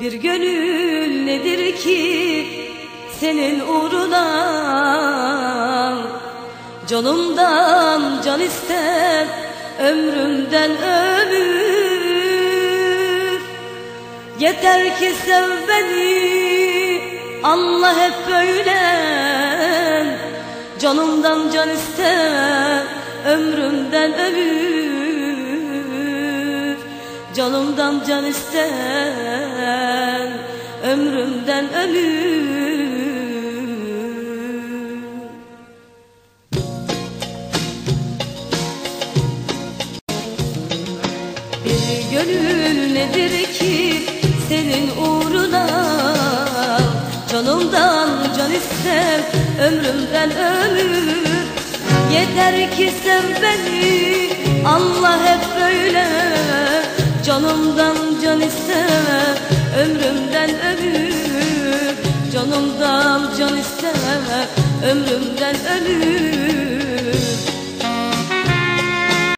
Bir gönül nedir ki senin uğruna? Canımdan can ister ömrümden ömür. Yeter ki sev beni anla hep böyle Canımdan can ister ömrümden ömür Canımdan can ister ömrümden ömür Bir gönül nedir ki senin uğruna? Canımdan can ister ömrümden ömür Yeter ki sev beni Allah hep böyle Canımdan can ister ömrümden ömür Canımdan can ister ömrümden ömür